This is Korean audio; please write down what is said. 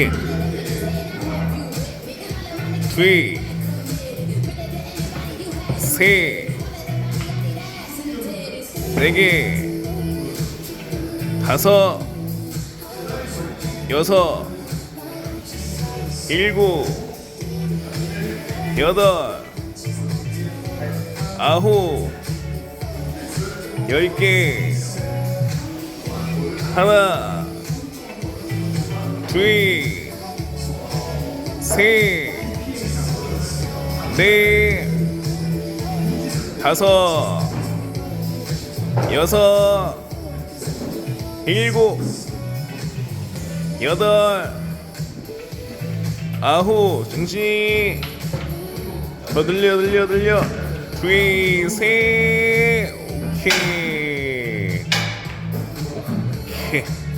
오케이 둘 셋, 네 개, 다섯, 여섯, 일곱, 여덟, 아홉, 열 개, 하나, 주의 세네 다섯 여섯 일곱 여덟 아홉 정신 더 들려 들려 들려. 주의 세 오케이. 오케이.